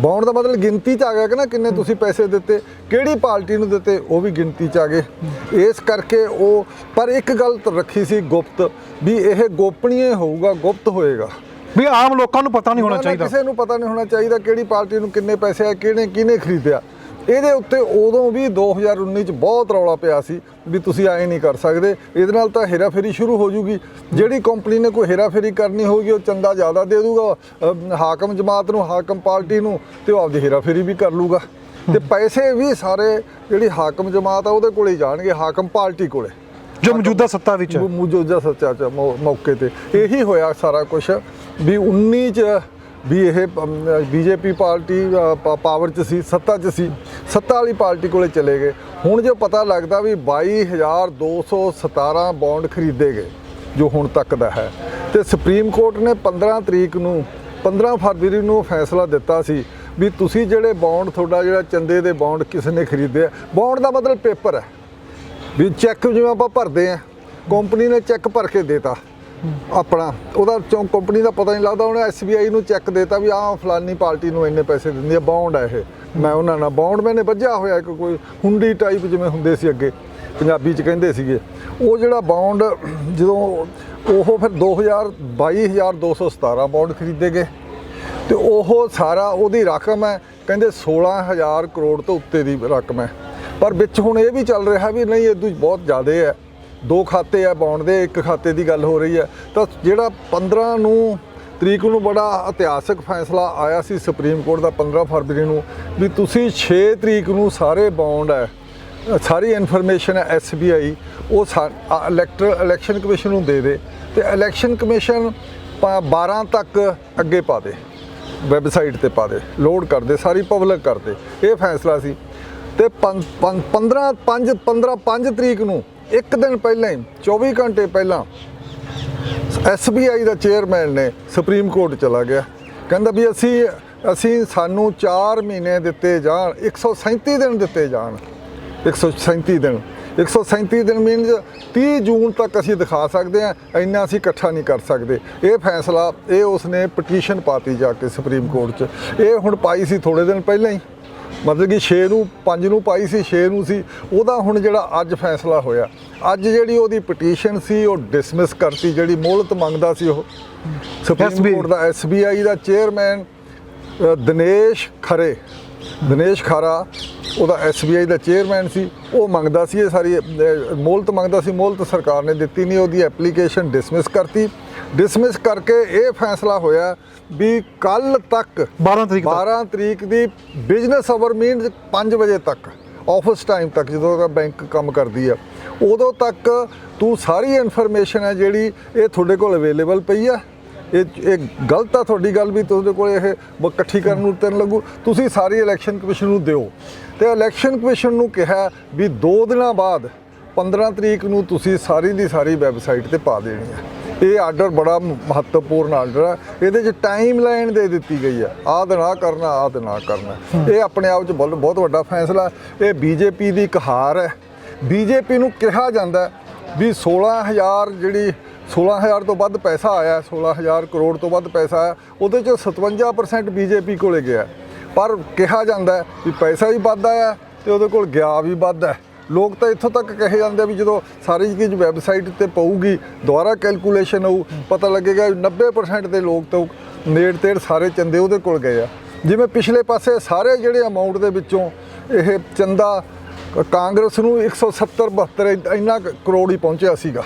ਬੌਂਡ ਦਾ ਮਤਲਬ ਗਿਣਤੀ ਚ ਆ ਗਿਆ ਕਿ ਨਾ ਕਿੰਨੇ ਤੁਸੀਂ ਪੈਸੇ ਦਿੱਤੇ, ਕਿਹੜੀ ਪਾਰਟੀ ਨੂੰ ਦਿੱਤੇ, ਉਹ ਵੀ ਗਿਣਤੀ ਚ ਆ ਗਏ। ਇਸ ਕਰਕੇ ਉਹ, ਪਰ ਇੱਕ ਗੱਲ ਰੱਖੀ ਸੀ ਗੁਪਤ, ਵੀ ਇਹ ਗੋਪਨੀਏ ਹੋਊਗਾ, ਗੁਪਤ ਹੋਏਗਾ। ਵੀ ਆਮ ਲੋਕਾਂ ਨੂੰ ਪਤਾ ਨਹੀਂ ਹੋਣਾ ਚਾਹੀਦਾ। ਕਿਸੇ ਨੂੰ ਪਤਾ ਨਹੀਂ ਹੋਣਾ ਚਾਹੀਦਾ ਕਿਹੜੀ ਪਾਰਟੀ ਨੂੰ ਕਿੰਨੇ ਪੈਸੇ ਆ ਕਿਹਨੇ ਕਿਹਨੇ ਖਰੀਦਿਆ। ਇਹਦੇ ਉੱਤੇ ਉਦੋਂ ਵੀ 2019 ਚ ਬਹੁਤ ਰੌਲਾ ਪਿਆ ਸੀ ਵੀ ਤੁਸੀਂ ਐਂ ਨਹੀਂ ਕਰ ਸਕਦੇ। ਇਹਦੇ ਨਾਲ ਤਾਂ ਹੇਰਾਫੇਰੀ ਸ਼ੁਰੂ ਹੋ ਜੂਗੀ। ਜਿਹੜੀ ਕੰਪਨੀ ਨੇ ਕੋਈ ਹੇਰਾਫੇਰੀ ਕਰਨੀ ਹੋਊਗੀ ਉਹ ਚੰਦਾ ਜ਼ਿਆਦਾ ਦੇ ਦੂਗਾ। ਹਾਕਮ ਜਮਾਤ ਨੂੰ ਹਾਕਮ ਪਾਰਟੀ ਨੂੰ ਤੇ ਉਹ ਆਪਦੀ ਹੇਰਾਫੇਰੀ ਵੀ ਕਰ ਲੂਗਾ। ਤੇ ਪੈਸੇ ਵੀ ਸਾਰੇ ਜਿਹੜੀ ਹਾਕਮ ਜਮਾਤ ਆ ਉਹਦੇ ਕੋਲੇ ਹੀ ਜਾਣਗੇ ਹਾਕਮ ਪਾਰਟੀ ਕੋਲੇ। ਜੋ ਮੌਜੂਦਾ ਸੱਤਾ ਵਿੱਚ ਹੈ। ਮੌਜੂਦਾ ਸੱਚਾ ਚ ਮੌਕੇ ਤੇ। ਇਹੀ ਹੋਇਆ ਸਾਰਾ ਕੁਝ ਵੀ 19 ਚ ਵੀ ਇਹ ਬੀਜੇਪੀ ਪਾਰਟੀ ਅ, ਪਾ- ਪਾਵਰ ਚ ਸੀ ਸੱਤਾ ਚ ਸੀ ਸੱਤਾ ਵਾਲੀ ਪਾਰਟੀ ਕੋਲੇ ਚਲੇ ਗਏ। ਹੁਣ ਜੋ ਪਤਾ ਲੱਗਦਾ ਵੀ 22217 ਬੌਂਡ ਖਰੀਦੇ ਗਏ ਜੋ ਹੁਣ ਤੱਕ ਦਾ ਹੈ। ਤੇ ਸੁਪਰੀਮ ਕੋਰਟ ਨੇ 15 ਤਰੀਕ ਨੂੰ 15 ਫਰਵਰੀ ਨੂੰ ਫੈਸਲਾ ਦਿੱਤਾ ਸੀ ਵੀ ਤੁਸੀਂ ਜਿਹੜੇ ਬੌਂਡ ਤੁਹਾਡਾ ਜਿਹੜਾ ਚੰਦੇ ਦੇ ਬੌਂਡ ਕਿਸ ਨੇ ਖਰੀਦੇ ਆ ਬੌਂਡ ਦਾ ਮਤਲਬ ਪੇਪਰ ਹੈ। ਵੀ ਚੈੱਕ ਜਿਵੇਂ ਆਪਾਂ ਭਰਦੇ ਆ ਕੰਪਨੀ ਨੇ ਚੈੱਕ ਭਰ ਕੇ ਦੇਤਾ। ਆਪਣਾ। ਉਹਦਾ ਚੋਂ ਕੰਪਨੀ ਦਾ ਪਤਾ ਨਹੀਂ ਲੱਗਦਾ, ਉਹਨੇ ਐਸਬੀਆਈ ਨੂੰ ਚੈੱਕ ਦੇਤਾ ਵੀ ਆਹ ਫਲਾਨੀ ਪਾਰਟੀ ਨੂੰ ਇੰਨੇ ਪੈਸੇ ਦਿੰਦੀ ਹੈ ਬੌਂਡ ਹੈ ਇਹ। ਮੈਂ ਉਹਨਾਂ ਨਾਲ ਬੌਂਡ ਮੈਨੇ ਵੱਜਿਆ ਹੋਇਆ ਇੱਕ ਕੋਈ ਹੁੰਡੀ ਟਾਈਪ ਜਿਵੇਂ ਹੁੰਦੇ ਸੀ ਅੱਗੇ, ਪੰਜਾਬੀ ਚ ਕਹਿੰਦੇ ਸੀਗੇ। ਉਹ ਜਿਹੜਾ ਬੌਂਡ ਜਦੋਂ ਉਹ ਫਿਰ 2000 22217 ਬੌਂਡ ਖਰੀਦੇ ਗਏ। ਤੇ ਉਹ ਸਾਰਾ, ਉਹਦੀ ਰਕਮ ਹੈ, ਕਹਿੰਦੇ 16000 ਕਰੋੜ ਤੋਂ ਉੱਤੇ ਦੀ ਰਕਮ ਹੈ। ਪਰ ਵਿੱਚ ਹੁਣ ਇਹ ਵੀ ਚੱਲ ਰਿਹਾ ਵੀ ਨਹੀਂ, ਇਹ ਇਦੋਂ ਬਹੁਤ ਜ਼ਿਆਦਾ ਹੈ। ਦੋ ਖਾਤੇ ਆ ਬੌਂਡ ਦੇ, ਇੱਕ ਖਾਤੇ ਦੀ ਗੱਲ ਹੋ ਰਹੀ ਹੈ। ਤਾਂ ਜਿਹੜਾ 15 ਨੂੰ ਤਰੀਕ ਨੂੰ ਬੜਾ ਇਤਿਹਾਸਕ ਫੈਸਲਾ ਆਇਆ ਸੀ ਸੁਪਰੀਮ ਕੋਰਟ ਦਾ 15 ਫਰਵਰੀ ਨੂੰ, ਵੀ ਤੁਸੀਂ 6 ਤਰੀਕ ਨੂੰ ਸਾਰੇ ਬੌਂਡ ਹੈ, ਸਾਰੀ ਇਨਫੋਰਮੇਸ਼ਨ ਹੈ ਐਸਬੀਆਈ ਉਹ ਇਲੈਕਟਰ ਇਲੈਕਸ਼ਨ ਕਮਿਸ਼ਨ ਨੂੰ ਦੇ ਦੇ ਤੇ ਇਲੈਕਸ਼ਨ ਕਮਿਸ਼ਨ 12 ਤੱਕ ਅੱਗੇ ਪਾ ਦੇ ਵੈਬਸਾਈਟ ਤੇ ਪਾ ਦੇ ਲੋਡ ਕਰ ਦੇ, ਸਾਰੀ ਪਬਲਿਕ ਕਰ ਦੇ। ਇਹ ਫੈਸਲਾ ਸੀ। ਤੇ 15 5 15 5 ਤਰੀਕ ਨੂੰ ਇੱਕ ਦਿਨ ਪਹਿਲਾਂ ਹੀ 24 ਘੰਟੇ ਪਹਿਲਾਂ ਐਸਬੀਆਈ ਦਾ ਚੇਅਰਮੈਨ ਨੇ ਸੁਪਰੀਮ ਕੋਰਟ ਚਲਾ ਗਿਆ। ਕਹਿੰਦਾ ਵੀ ਅਸੀਂ ਅਸੀਂ ਸਾਨੂੰ 4 ਮਹੀਨੇ ਦਿੱਤੇ ਜਾਣ 137 ਦਿਨ ਦਿੱਤੇ ਜਾਣ। 137 ਦਿਨ। 137 ਦਿਨ ਮੀਨਸ 30 ਜੂਨ ਤੱਕ ਅਸੀਂ ਦਿਖਾ ਸਕਦੇ ਹਾਂ, ਇੰਨਾ ਅਸੀਂ ਇਕੱਠਾ ਨਹੀਂ ਕਰ ਸਕਦੇ। ਇਹ ਫੈਸਲਾ, ਇਹ ਉਸਨੇ ਪਟੀਸ਼ਨ ਪਾਤੀ ਜਾ ਕੇ ਸੁਪਰੀਮ ਕੋਰਟ 'ਚ। ਇਹ ਹੁਣ ਪਾਈ ਸੀ ਥੋੜੇ ਦਿਨ ਪਹਿਲਾਂ ਹੀ। ਮਤਲਬ ਕਿ 6 ਨੂੰ 5 ਨੂੰ ਪਾਈ ਸੀ 6 ਨੂੰ ਸੀ। ਉਹਦਾ ਹੁਣ ਜਿਹੜਾ ਅੱਜ ਫੈਸਲਾ ਹੋਇਆ ਅੱਜ ਜਿਹੜੀ ਉਹਦੀ ਪਟੀਸ਼ਨ ਸੀ ਉਹ ਡਿਸਮਿਸ ਕਰਤੀ ਜਿਹੜੀ ਮੋਹਲਤ ਮੰਗਦਾ ਸੀ ਉਹ। ਸੁਪਰੀਮ ਕੋਰਟ ਦਾ ਐਸਬੀਆਈ ਦਾ ਚੇਅਰਮੈਨ ਦਿਨੇਸ਼ ਖਰੇ ਦਿਨੇਸ਼ ਖਾਰਾ ਉਹਦਾ ਐਸਬੀਆਈ ਦਾ ਚੇਅਰਮੈਨ ਸੀ ਉਹ ਮੰਗਦਾ ਸੀ ਇਹ ਸਾਰੀ ਅ, ਮੋਹਲਤ ਮੰਗਦਾ ਸੀ ਮੋਹਲਤ ਸਰਕਾਰ ਨੇ ਦਿੱਤੀ ਨਹੀਂ ਉਹਦੀ ਐਪਲੀਕੇਸ਼ਨ ਡਿਸਮਿਸ ਕਰਤੀ। ਡਿਸਮਿਸ ਕਰਕੇ ਇਹ ਫੈਸਲਾ ਹੋਇਆ ਵੀ ਕੱਲ ਤੱਕ 12 ਤਰੀਕ ਤੱਕ। 12 ਤਰੀਕ ਦੀ ਬਿਜ਼ਨਸ ਆਵਰ ਮੀਨਸ 5 ਵਜੇ ਤੱਕ ਆਫਿਸ ਟਾਈਮ ਤੱਕ ਜਦੋਂ ਦਾ ਬੈਂਕ ਕੰਮ ਕਰਦੀ ਆ। ਉਦੋਂ ਤੱਕ ਤੂੰ ਸਾਰੀ ਇਨਫੋਰਮੇਸ਼ਨ ਹੈ ਜਿਹੜੀ ਇਹ ਤੁਹਾਡੇ ਕੋਲ ਅਵੇਲੇਬਲ ਪਈ ਆ। ਇਹ ਇਹ ਗਲਤ ਆ ਤੁਹਾਡੀ ਗੱਲ ਵੀ ਤੁਹਾਡੇ ਕੋਲ ਇਹ ਇਕੱਠੀ ਕਰਨ ਨੂੰ ਤੈਨੂੰ ਲੱਗੂ। ਤੁਸੀਂ ਸਾਰੀ ਇਲੈਕਸ਼ਨ ਕਮਿਸ਼ਨ ਨੂੰ ਦਿਓ। ਤੇ ਇਲੈਕਸ਼ਨ ਕਮਿਸ਼ਨ ਨੂੰ ਕਿਹਾ ਵੀ 2 ਦਿਨਾਂ ਬਾਅਦ 15 ਤਰੀਕ ਨੂੰ ਤੁਸੀਂ ਸਾਰੀ ਦੀ ਸਾਰੀ ਵੈਬਸਾਈਟ ਤੇ ਪਾ ਦੇਣੀ ਹੈ ਇਹ ਆਰਡਰ ਬੜਾ ਮਹੱਤਵਪੂਰਨ ਆਰਡਰ ਹੈ ਇਹਦੇ 'ਚ ਟਾਈਮ ਲਾਈਨ ਦੇ ਦਿੱਤੀ ਗਈ ਹੈ ਆਹ ਦਿਨ ਆਹ ਕਰਨਾ, ਆਹ ਦਿਨ ਕਰਨਾ। ਇਹ ਆਪਣੇ ਆਪ 'ਚ ਬਹੁਤ ਬਹੁਤ ਵੱਡਾ ਫੈਸਲਾ। ਹੈ। ਇਹ ਬੀਜੇਪੀ ਦੀ ਇੱਕ ਹਾਰ ਹੈ। ਬੀਜੇਪੀ ਨੂੰ ਕਿਹਾ ਜਾਂਦਾ ਹੈ ਵੀ 16000 ਜਿਹੜੀ 16000 ਤੋਂ ਵੱਧ ਪੈਸਾ ਆਇਆ 16000 ਕਰੋੜ ਤੋਂ ਵੱਧ ਪੈਸਾ ਆਇਆ, ਉਹਦੇ 'ਚ 57% ਬੀਜੇਪੀ ਕੋਲੇ ਗਿਆ। ਪਰ ਕਿਹਾ ਜਾਂਦਾ ਵੀ ਪੈਸਾ ਵੀ ਵੱਧ ਆਇਆ ਤੇ ਉਹਦੇ ਕੋਲ ਗਿਆ ਵੀ ਵੱਧ ਹੈ। ਲੋਕ ਤਾਂ ਇੱਥੋਂ ਤੱਕ ਕਹੇ ਜਾਂਦੇ ਵੀ ਜਦੋਂ ਸਾਰੀ ਚੀਜ਼ ਵੈਬਸਾਈਟ ਤੇ ਪਊਗੀ, ਦੁਬਾਰਾ ਕੈਲਕੂਲੇਸ਼ਨ ਹੋਊ ਪਤਾ ਲੱਗੇਗਾ ਵੀ 90% ਦੇ ਲੋਕ ਤਾਂ ਨੇੜ ਤੇੜ ਸਾਰੇ ਚੰਦੇ ਉਹਦੇ ਕੋਲ ਗਏ ਆ। ਜਿਵੇਂ ਪਿਛਲੇ ਪਾਸੇ ਸਾਰੇ ਜਿਹੜੇ ਅਮਾਉਂਟ ਦੇ ਵਿੱਚੋਂ ਇਹ ਚੰਦਾ ਕਾਂਗਰਸ ਨੂੰ 170 72 ਇੰਨਾ ਕੁ ਕਰੋੜ ਹੀ ਪਹੁੰਚਿਆ ਸੀਗਾ।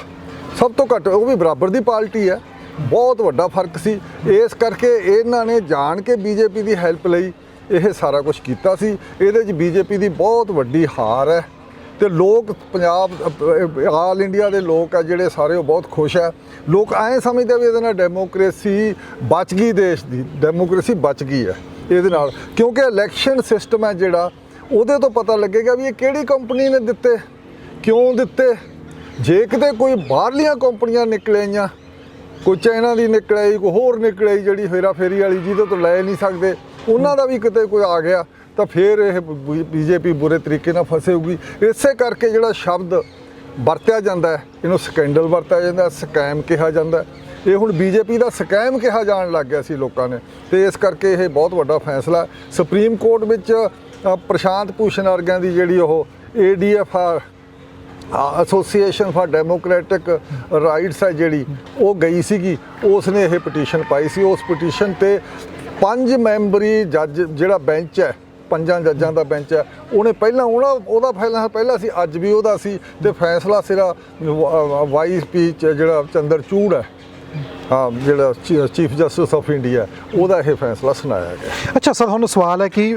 ਸਭ ਤੋਂ ਘੱਟ ਉਹ ਵੀ ਬਰਾਬਰ ਦੀ ਪਾਰਟੀ ਹੈ। ਬਹੁਤ ਵੱਡਾ ਫ਼ਰਕ ਸੀ। ਇਸ ਕਰਕੇ ਇਹਨਾਂ ਨੇ ਜਾਣ ਕੇ ਬੀਜੇਪੀ ਦੀ ਹੈਲਪ ਲਈ ਇਹ ਸਾਰਾ ਕੁਝ ਕੀਤਾ ਸੀ। ਇਹਦੇ 'ਚ ਬੀਜੇਪੀ ਦੀ ਬਹੁਤ ਵੱਡੀ ਹਾਰ ਹੈ। ਤੇ ਲੋਕ ਪੰਜਾਬ, ਆਲ ਇੰਡੀਆ ਦੇ ਲੋਕ ਆ ਜਿਹੜੇ ਸਾਰੇ ਉਹ ਬਹੁਤ ਖੁਸ਼ ਹੈ। ਲੋਕ ਐਂ ਸਮਝਦੇ ਵੀ ਇਹਦੇ ਨਾਲ ਡੈਮੋਕ੍ਰੇਸੀ ਬਚ ਗਈ ਦੇਸ਼ ਦੀ। ਡੈਮੋਕ੍ਰੇਸੀ ਬਚ ਗਈ ਹੈ ਇਹਦੇ ਨਾਲ। ਕਿਉਂਕਿ ਇਲੈਕਸ਼ਨ ਸਿਸਟਮ ਹੈ ਜਿਹੜਾ, ਉਹਦੇ ਤੋਂ ਪਤਾ ਲੱਗੇਗਾ ਵੀ ਇਹ ਕਿਹੜੀ ਕੰਪਨੀ ਨੇ ਦਿੱਤੇ, ਕਿਉਂ ਦਿੱਤੇ ਜੇ ਕਿਤੇ ਕੋਈ ਬਾਹਰਲੀਆਂ ਕੰਪਨੀਆਂ ਨਿਕਲੇਆਂ ਕੋਈ ਚਾਈਨਾ ਦੀ ਨਿਕਲ ਆਈ ਕੋਈ ਹੋਰ ਨਿਕਲਾਈ ਜਿਹੜੀ ਫੇਰਾ ਫੇਰੀ ਵਾਲੀ ਜਿਹਦੇ ਤੋਂ ਲੈ ਨਹੀਂ ਸਕਦੇ, ਉਹਨਾਂ ਦਾ ਵੀ ਕਿਤੇ ਕੋਈ ਆ ਗਿਆ, ਤਾਂ ਫਿਰ ਇਹ ਬੀਜੇਪੀ ਬੁਰੇ ਤਰੀਕੇ ਨਾਲ ਫਸੇਗੀ ਇਸੇ ਕਰਕੇ ਜਿਹੜਾ ਸ਼ਬਦ ਵਰਤਿਆ ਜਾਂਦਾ ਹੈ, ਇਹਨੂੰ ਸਕੈਂਡਲ ਵਰਤਿਆ ਜਾਂਦਾ ਸਕੈਮ ਕਿਹਾ ਜਾਂਦਾ ਇਹ ਹੁਣ ਬੀਜੇਪੀ ਦਾ ਸਕੈਮ ਕਿਹਾ ਜਾਣ ਲੱਗ ਗਿਆ ਸੀ ਲੋਕਾਂ ਨੇ, ਤੇ ਇਸ ਕਰਕੇ ਇਹ ਬਹੁਤ ਵੱਡਾ ਫੈਸਲਾ ਸੁਪਰੀਮ ਕੋਰਟ ਵਿੱਚ ਪ੍ਰਸ਼ਾਂਤ ਭੂਸ਼ਣ ਵਰਗਿਆਂ ਦੀ ਜਿਹੜੀ ਉਹ ਏਡੀਐਫ ਆ ਐਸੋਸੀਏਸ਼ਨ ਫਾਰ ਡੈਮੋਕ੍ਰੈਟਿਕ ਰਾਈਟਸ ਹੈ ਜਿਹੜੀ, ਉਹ ਗਈ ਸੀਗੀ ਉਸ ਨੇ ਇਹ ਪਟੀਸ਼ਨ ਪਾਈ ਸੀ। ਉਸ ਪਟੀਸ਼ਨ ਤੇ ਪੰਜ ਮੈਂਬਰੀ ਜੱਜ ਜਿਹੜਾ ਬੈਂਚ ਹੈ, ਪੰਜਾਂ ਜੱਜਾਂ ਦਾ ਬੈਂਚ ਹੈ, ਉਹਨੇ ਪਹਿਲਾਂ ਉਹਨਾਂ ਉਹਦਾ ਫੈਸਲਾ ਪਹਿਲਾਂ ਸੀ, ਅੱਜ ਵੀ ਉਹਦਾ ਸੀ ਤੇ ਫੈਸਲਾ ਸਿਰਾ ਵਾਈਸ ਪੀ ਜਿਹੜਾ ਚੰਦਰ ਚੂੜ ਹੈ, ਹਾਂ, ਜਿਹੜਾ ਚੀਫ ਜਸਟਿਸ ਆਫ ਇੰਡੀਆ ਉਹਦਾ ਇਹ ਫੈਸਲਾ ਸੁਣਾਇਆ ਗਿਆ। ਅੱਛਾ, ਸਰ ਤੁਹਾਨੂੰ ਸਵਾਲ ਹੈ ਕਿ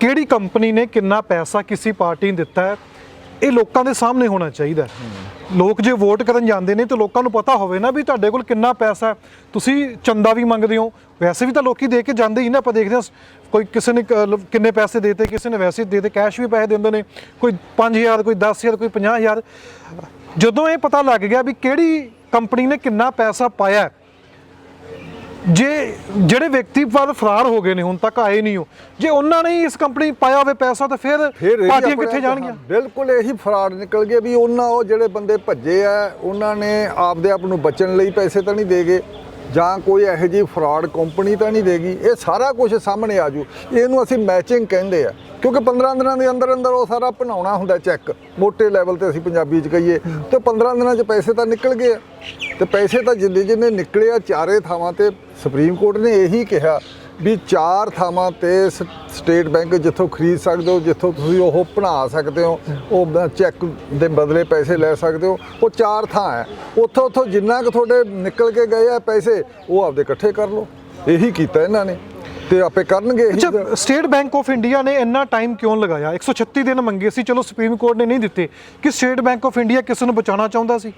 ਕਿਹੜੀ ਕੰਪਨੀ ਨੇ ਕਿੰਨਾ ਪੈਸਾ ਕਿਸੇ ਪਾਰਟੀ ਨੂੰ ਦਿੱਤਾ ਹੈ? ਇਹ ਲੋਕਾਂ ਦੇ ਸਾਹਮਣੇ ਹੋਣਾ ਚਾਹੀਦਾ ਲੋਕ ਜੇ ਵੋਟ ਕਰਨ ਜਾਂਦੇ ਨੇ ਤਾਂ ਲੋਕਾਂ ਨੂੰ ਪਤਾ ਹੋਵੇ ਨਾ ਵੀ ਤੁਹਾਡੇ ਕੋਲ ਕਿੰਨਾ ਪੈਸਾ ਹੈ। ਤੁਸੀਂ ਚੰਦਾ ਵੀ ਮੰਗਦੇ ਹੋ। ਵੈਸੇ ਵੀ ਤਾਂ ਲੋਕੀ ਦੇ ਕੇ ਜਾਂਦੇ ਹੀ ਨਾ, ਆਪਾਂ ਦੇਖਦੇ ਹਾਂ। ਕੋਈ ਕਿਸੇ ਨੇ ਕ- ਕਿੰਨੇ ਪੈਸੇ ਦੇਤੇ, ਕਿਸੇ ਨੇ ਵੈਸੇ ਦੇਤੇ ਕੈਸ਼ ਵੀ ਪੈਸੇ ਦਿੰਦੇ ਨੇ। ਕੋਈ 5000 ਕੋਈ 10000 ਕੋਈ 50000 ਜਦੋਂ ਇਹ ਪਤਾ ਲੱਗ ਗਿਆ ਵੀ ਕਿਹੜੀ ਕੰਪਨੀ ਨੇ ਕਿੰਨਾ ਪੈਸਾ ਪਾਇਆ ਜੇ ਜਿਹੜੇ ਵਿਅਕਤੀ ਪਰ ਫਰਾਰ ਹੋ ਗਏ ਨੇ ਹੁਣ ਤੱਕ ਆਏ ਨਹੀਂ ਹੋ ਜੇ ਉਹਨਾਂ ਨੇ ਇਸ ਕੰਪਨੀ ਪਾਇਆ ਹੋਵੇ ਪੈਸਾ ਤਾਂ ਫਿਰ ਪਾਰਟੀਆਂ ਕਿੱਥੇ ਜਾਣਗੀਆਂ? ਬਿਲਕੁਲ ਇਹੀ ਫਰਾਡ ਨਿਕਲ ਗਏ ਵੀ ਉਹਨਾਂ ਉਹ ਜਿਹੜੇ ਬੰਦੇ ਭੱਜੇ ਆ ਉਹਨਾਂ ਨੇ ਆਪਦੇ ਆਪ ਨੂੰ ਬਚਣ ਲਈ ਪੈਸੇ ਤਾਂ ਨਹੀਂ ਦੇਗੇ ਜਾਂ ਕੋਈ ਇਹੋ ਜਿਹੀ ਫਰਾਡ ਕੰਪਨੀ ਤਾਂ ਨਹੀਂ ਦੇਗੀ। ਇਹ ਸਾਰਾ ਕੁਝ ਸਾਹਮਣੇ ਆ ਜੂ। ਇਹਨੂੰ ਅਸੀਂ ਮੈਚਿੰਗ ਕਹਿੰਦੇ ਆ। ਕਿਉਂਕਿ 15 ਦਿਨਾਂ ਦੇ ਅੰਦਰ ਅੰਦਰ ਉਹ ਸਾਰਾ ਬਣਾਉਣਾ ਹੁੰਦਾ ਚੈੱਕ ਮੋٹے ਲੈਵਲ ਤੇ ਅਸੀਂ ਪੰਜਾਬੀ ਚ ਕਹੀਏ। ਤੇ 15 ਦਿਨਾਂ ਚ ਪੈਸੇ ਤਾਂ ਨਿਕਲ ਗਏ ਆ। ਤੇ ਪੈਸੇ ਤਾਂ ਜਿੰਨੇ ਜਿੰਨੇ ਨਿਕਲਿਆ ਚਾਰੇ ਥਾਵਾਂ ਤੇ ਸੁਪਰੀਮ ਕੋਰਟ ਨੇ ਇਹੀ ਕਿਹਾ ਵੀ ਚਾਰ ਥਾਵਾਂ ਤੇ ਸਟੇਟ ਬੈਂਕ ਜਿੱਥੋਂ ਖਰੀਦ ਸਕਦੇ ਹੋ ਜਿੱਥੋਂ ਤੁਸੀਂ ਉਹ ਬਣਾ ਸਕਦੇ ਹੋ ਉਹ ਚੈੱਕ ਦੇ ਬਦਲੇ ਪੈਸੇ ਲੈ ਸਕਦੇ ਹੋ ਉਹ ਚਾਰ ਥਾਂ ਹੈ। ਉੱਥੋਂ ਉੱਥੋਂ ਜਿੰਨਾ ਕੁ ਤੁਹਾਡੇ ਨਿਕਲ ਕੇ ਗਏ ਆ ਪੈਸੇ ਉਹ ਆਪਦੇ ਇਕੱਠੇ ਕਰ ਲਓ। ਇਹੀ ਕੀਤਾ ਇਹਨਾਂ ਨੇ ਤੇ ਆਪੇ ਕਰਨਗੇ ਇਹੀ ਅੱਛਾ ਸਟੇਟ ਬੈਂਕ ਆਫ ਇੰਡੀਆ ਨੇ ਇੰਨਾ ਟਾਈਮ ਕਿਉਂ ਲਗਾਇਆ? 136 ਦਿਨ ਮੰਗੇ ਸੀ ਚਲੋ ਸੁਪਰੀਮ ਕੋਰਟ ਨੇ ਨਹੀਂ ਦਿੱਤੇ ਕਿ ਸਟੇਟ ਬੈਂਕ ਆਫ ਇੰਡੀਆ ਕਿਸ ਨੂੰ ਬਚਾਉਣਾ ਚਾਹੁੰਦਾ ਸੀ?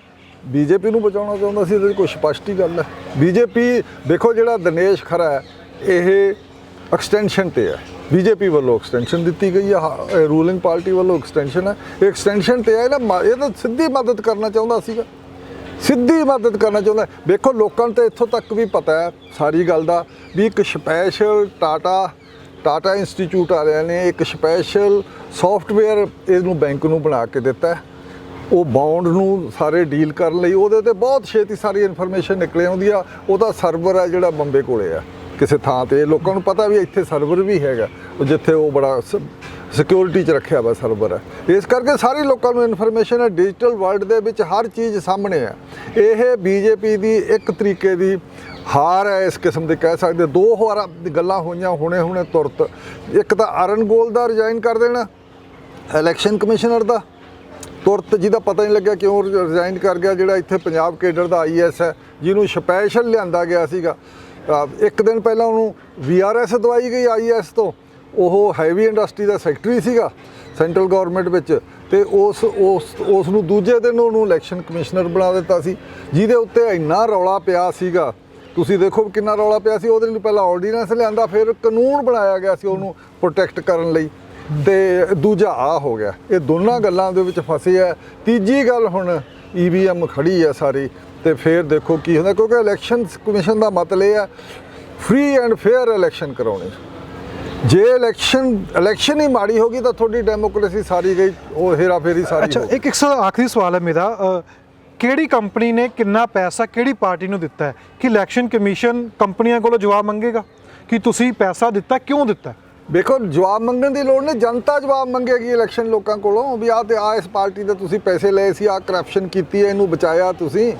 ਬੀਜੇਪੀ ਨੂੰ ਬਚਾਉਣਾ ਚਾਹੁੰਦਾ ਸੀ ਇਹਦੇ ਕੋਈ ਸਪਸ਼ਟ ਹੀ ਗੱਲ ਹੈ। ਬੀਜੇਪੀ ਦੇਖੋ ਜਿਹੜਾ ਦਿਨੇਸ਼ ਖਰਾ ਹੈ ਇਹ ਐਕਸਟੈਂਸ਼ਨ ਤੇ ਹੈ। ਬੀਜੇਪੀ ਵੱਲੋਂ ਐਕਸਟੈਂਸ਼ਨ ਦਿੱਤੀ ਗਈ ਹੈ ਰੂਲਿੰਗ ਪਾਰਟੀ ਵੱਲੋਂ ਐਕਸਟੈਂਸ਼ਨ ਹੈ। ਇਹ ਐਕਸਟੈਂਸ਼ਨ ਤੇ ਹੈ ਨਾ ਮ- ਇਹ ਤਾਂ ਸਿੱਧੀ ਮਦਦ ਕਰਨਾ ਚਾਹੁੰਦਾ ਸੀਗਾ। ਸਿੱਧੀ ਮਦਦ ਕਰਨਾ ਚਾਹੁੰਦਾ ਹੈ। ਵੇਖੋ, ਲੋਕਾਂ ਨੂੰ ਤਾਂ ਇੱਥੋਂ ਤੱਕ ਵੀ ਪਤਾ ਹੈ ਸਾਰੀ ਗੱਲ ਦਾ ਵੀ ਇੱਕ ਸਪੈਸ਼ਲ ਟਾਟਾ ਟਾਟਾ ਇੰਸਟੀਚਿਊਟ ਵਾਲਿਆਂ ਨੇ ਇੱਕ ਸਪੈਸ਼ਲ ਸੌਫਟਵੇਅਰ ਇਹਨੂੰ ਬੈਂਕ ਨੂੰ ਬਣਾ ਕੇ ਦਿੱਤਾ ਉਹ ਬੌਂਡ ਨੂੰ ਸਾਰੇ ਡੀਲ ਕਰਨ ਲਈ ਉਹਦੇ ਤੇ ਬਹੁਤ ਛੇਤੀ ਸਾਰੀ ਇਨਫੋਰਮੇਸ਼ਨ ਨਿਕਲੇ ਆਉਂਦੀ ਆ। ਉਹਦਾ ਸਰਵਰ ਆ ਜਿਹੜਾ ਬੰਬੇ ਕੋਲੇ ਆ। ਕਿਸੇ ਥਾਂ ਤੇ। ਲੋਕਾਂ ਨੂੰ ਪਤਾ ਵੀ ਇੱਥੇ ਸਰਵਰ ਵੀ ਹੈਗਾ, ਉਹ ਜਿੱਥੇ ਉਹ ਬੜਾ ਸਿਕਿਉਰਿਟੀ 'ਚ ਰੱਖਿਆ ਵਾ ਸਰਵਰ। ਹੈ ਇਸ ਕਰਕੇ ਸਾਰੇ ਲੋਕਾਂ ਨੂੰ ਇਨਫੋਰਮੇਸ਼ਨ ਹੈ ਡਿਜੀਟਲ ਵਰਲਡ ਦੇ ਵਿੱਚ ਹਰ ਚੀਜ਼ ਸਾਹਮਣੇ ਹੈ। ਇਹ ਬੀਜੇਪੀ ਦੀ ਇੱਕ ਤਰੀਕੇ ਦੀ ਹਾਰ ਹੈ, ਇਸ ਕਿਸਮ ਦੇ ਕਹਿ ਸਕਦੇ। ਦੋ ਹੋਰ ਗੱਲਾਂ ਹੋਈਆਂ, ਹੁਣੇ ਹੁਣੇ ਤੁਰਤ। ਇੱਕ ਤਾਂ ਅਰਨ ਗੋਲ ਦਾ ਰਿਜ਼ਾਈਨ ਕਰ ਦੇਣਾ ਇਲੈਕਸ਼ਨ ਕਮਿਸ਼ਨਰ ਦਾ। ਤੁਰਤ ਜਿਹਦਾ ਪਤਾ ਨਹੀਂ ਲੱਗਿਆ ਕਿਉਂ ਰਿਜ਼ਾਈਨ ਕਰ ਗਿਆ, ਜਿਹੜਾ ਇੱਥੇ ਪੰਜਾਬ ਕੇਡਰ ਦਾ ਆਈਐਸ ਹੈ, ਜਿਹਨੂੰ ਸਪੈਸ਼ਲ ਲਿਆਂਦਾ ਗਿਆ ਸੀਗਾ। ਇੱਕ ਦਿਨ ਪਹਿਲਾਂ ਉਹਨੂੰ ਵੀਆਰਐਸ ਦਵਾਈ ਗਈ ਆਈਐਸ ਤੋਂ। ਉਹ ਹੈਵੀ ਇੰਡਸਟਰੀ ਦਾ ਸੈਕਟਰੀ ਸੀਗਾ ਸੈਂਟਰਲ ਗਵਰਨਮੈਂਟ ਵਿੱਚ। ਤੇ ਉਸ ਉਸ ਉਸ ਨੂੰ ਦੂਜੇ ਦਿਨ ਉਹਨੂੰ ਇਲੈਕਸ਼ਨ ਕਮਿਸ਼ਨਰ ਬਣਾ ਦਿੱਤਾ ਸੀ, ਜਿਹਦੇ ਉੱਤੇ ਇੰਨਾ ਰੌਲਾ ਪਿਆ ਸੀਗਾ। ਤੁਸੀਂ ਦੇਖੋ ਕਿੰਨਾ ਰੌਲਾ ਪਿਆ ਸੀ, ਉਹਦੇ ਲਈ ਪਹਿਲਾਂ ਆਰਡੀਨੈਂਸ ਲਿਆਂਦਾ, ਫਿਰ ਕਾਨੂੰਨ ਬਣਾਇਆ ਗਿਆ ਸੀ ਉਹਨੂੰ ਪ੍ਰੋਟੈਕਟ ਕਰਨ ਲਈ। ਤੇ ਦੂਜਾ ਆ ਹੋ ਗਿਆ। ਇਹ ਦੋਨਾਂ ਗੱਲਾਂ ਦੇ ਵਿੱਚ ਫਸੇ ਆ। ਤੀਜੀ ਗੱਲ ਹੁਣ ਈਵੀਐਮ ਖੜੀ ਆ ਸਾਰੀ। ਤੇ ਫਿਰ ਦੇਖੋ ਕੀ ਹੁੰਦਾ ਕਿਉਂਕਿ ਇਲੈਕਸ਼ਨ ਕਮਿਸ਼ਨ ਦਾ ਮਤਲਬ ਇਹ ਹੈ ਫ੍ਰੀ ਐਂਡ ਫੇਅਰ ਇਲੈਕਸ਼ਨ ਕਰਾਉਣੇ। ਜੇ ਇਲੈਕਸ਼ਨ ਇਲੈਕਸ਼ਨ ਹੀ ਮਾੜੀ ਹੋਗੀ ਤਾਂ ਤੁਹਾਡੀ ਡੈਮੋਕ੍ਰੇਸੀ ਸਾਰੀ ਗਈ ਉਹ ਹੇਰਾ ਫੇਰੀ ਸਾਰੀ ਅੱਛਾ ਹੋ ਗਈ। ਇੱਕ ਇੱਕ ਆਖਰੀ ਸਵਾਲ ਹੈ ਮੇਰਾ ਕਿਹੜੀ ਕੰਪਨੀ ਨੇ ਕਿੰਨਾ ਪੈਸਾ ਕਿਹੜੀ ਪਾਰਟੀ ਨੂੰ ਦਿੱਤਾ ਹੈ? ਕਿ ਇਲੈਕਸ਼ਨ ਕਮਿਸ਼ਨ ਕੰਪਨੀਆਂ ਕੋਲੋਂ ਜਵਾਬ ਮੰਗੇਗਾ? ਕਿ ਤੁਸੀਂ ਪੈਸਾ ਦਿੱਤਾ ਕਿਉਂ ਦਿੱਤਾ ਵੇਖੋ, ਜਵਾਬ ਮੰਗਣ ਦੀ ਲੋੜ ਨਹੀਂ, ਜਨਤਾ ਜਵਾਬ ਮੰਗੇਗੀ ਇਲੈਕਸ਼ਨ ਲੋਕਾਂ ਕੋਲੋਂ। ਵੀ ਆ ਤੇ ਆ ਇਸ ਪਾਰਟੀ ਦੇ ਤੁਸੀਂ ਪੈਸੇ ਲਏ ਸੀ ਆ ਕਰਪਸ਼ਨ ਕੀਤੀ ਹੈ, ਇਹਨੂੰ ਬਚਾਇਆ ਤੁਸੀਂ।